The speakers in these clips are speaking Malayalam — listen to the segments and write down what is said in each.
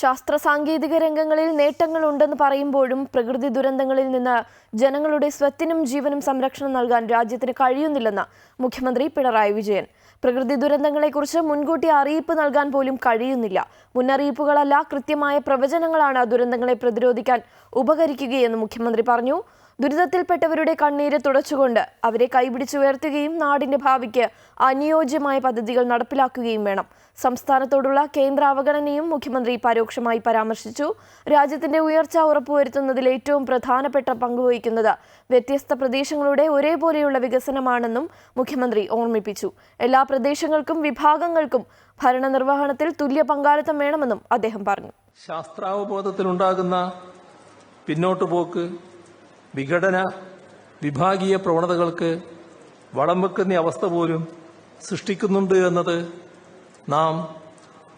ശാസ്ത്ര സാങ്കേതിക രംഗങ്ങളിൽ നേട്ടങ്ങളുണ്ടെന്ന് പറയുമ്പോഴും പ്രകൃതി ദുരന്തങ്ങളിൽ നിന്ന് ജനങ്ങളുടെ സ്വത്തിനും ജീവനും സംരക്ഷണം നൽകാൻ രാജ്യത്തിന് കഴിയുന്നില്ലെന്ന് മുഖ്യമന്ത്രി പിണറായി വിജയൻ. പ്രകൃതി ദുരന്തങ്ങളെക്കുറിച്ച് മുൻകൂട്ടി അറിയിപ്പ് നൽകാൻ പോലും കഴിയുന്നില്ല. മുന്നറിയിപ്പുകളല്ല കൃത്യമായ പ്രവചനങ്ങളാണ് ദുരന്തങ്ങളെ പ്രതിരോധിക്കാൻ ഉപകരിക്കുകയെന്ന് മുഖ്യമന്ത്രി പറഞ്ഞു. ദുരിതത്തിൽപ്പെട്ടവരുടെ കണ്ണീര് തുടച്ചുകൊണ്ട് അവരെ കൈപിടിച്ചുയർത്തുകയും നാടിന്റെ ഭാവിക്ക് അനുയോജ്യമായ പദ്ധതികൾ നടപ്പിലാക്കുകയും വേണം. സംസ്ഥാനത്തോടുള്ള കേന്ദ്ര അവഗണനയും മുഖ്യമന്ത്രി പരോക്ഷമായി പരാമർശിച്ചു. രാജ്യത്തിന്റെ ഉയർച്ച ഉറപ്പുവരുത്തുന്നതിൽ ഏറ്റവും പ്രധാനപ്പെട്ട പങ്കുവഹിക്കുന്നത് വ്യത്യസ്ത പ്രദേശങ്ങളുടെ ഒരേപോലെയുള്ള വികസനമാണെന്നും മുഖ്യമന്ത്രി ഓർമ്മിപ്പിച്ചു. എല്ലാ പ്രദേശങ്ങൾക്കും വിഭാഗങ്ങൾക്കും ഭരണനിർവഹണത്തിൽ തുല്യ പങ്കാളിത്തം വേണമെന്നും അദ്ദേഹം പറഞ്ഞു. ശാസ്ത്രാവബോധത്തിലുണ്ടാകുന്ന പിന്നോട്ടുപോക്ക് വിഘടന വിഭാഗീയ പ്രവണതകൾക്ക് വളം വെക്കുന്ന അവസ്ഥ പോലും സൃഷ്ടിക്കുന്നുണ്ട് എന്നത് നാം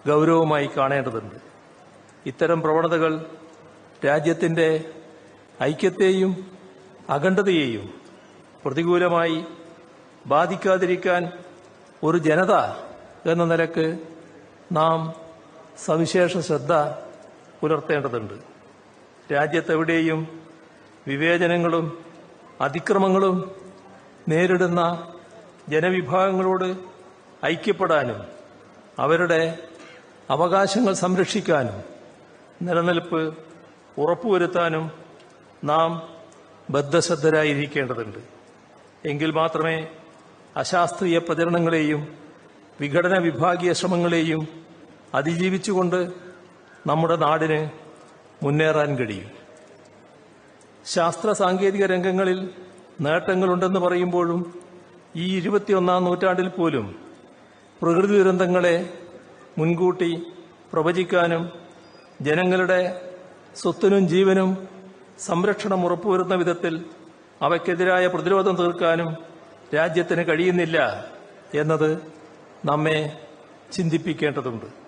ഗൗരവമായി കാണേണ്ടതുണ്ട്. ഇത്തരം പ്രവണതകൾ രാജ്യത്തിന്റെ ഐക്യത്തെയും അഖണ്ഡതയെയും പ്രതികൂലമായി ബാധിക്കാതിരിക്കാൻ ഒരു ജനത എന്ന നിലയ്ക്ക് നാം സവിശേഷ ശ്രദ്ധ പുലർത്തേണ്ടതുണ്ട്. രാജ്യത്തെവിടെയും വിവേചനങ്ങളും അതിക്രമങ്ങളും നേരിടുന്ന ജനവിഭാഗങ്ങളോട് ഐക്യപ്പെടാനും അവരുടെ അവകാശങ്ങൾ സംരക്ഷിക്കാനും നിലനിൽപ്പ് ഉറപ്പുവരുത്താനും നാം ബദ്ധശ്രദ്ധരായിരിക്കേണ്ടതുണ്ട് എങ്കിൽ മാത്രമേ അശാസ്ത്രീയ പ്രചരണങ്ങളെയും വിഘടന വിഭാഗീയ ശ്രമങ്ങളെയും അതിജീവിച്ചുകൊണ്ട് നമ്മുടെ നാടിന് മുന്നേറാൻ കഴിയും. ശാസ്ത്ര സാങ്കേതിക രംഗങ്ങളിൽ നേട്ടങ്ങളുണ്ടെന്ന് പറയുമ്പോഴും ഈ ഇരുപത്തിയൊന്നാം നൂറ്റാണ്ടിൽ പോലും പ്രകൃതി ദുരന്തങ്ങളെ മുൻകൂട്ടി പ്രവചിക്കാനും ജനങ്ങളുടെ സ്വത്തിനും ജീവനും സംരക്ഷണം ഉറപ്പുവരുന്ന വിധത്തിൽ അവയ്ക്കെതിരായ പ്രതിരോധം തീർക്കാനും രാജ്യത്തിന് കഴിയുന്നില്ല എന്നത് നമ്മെ ചിന്തിപ്പിക്കേണ്ടതുണ്ട്.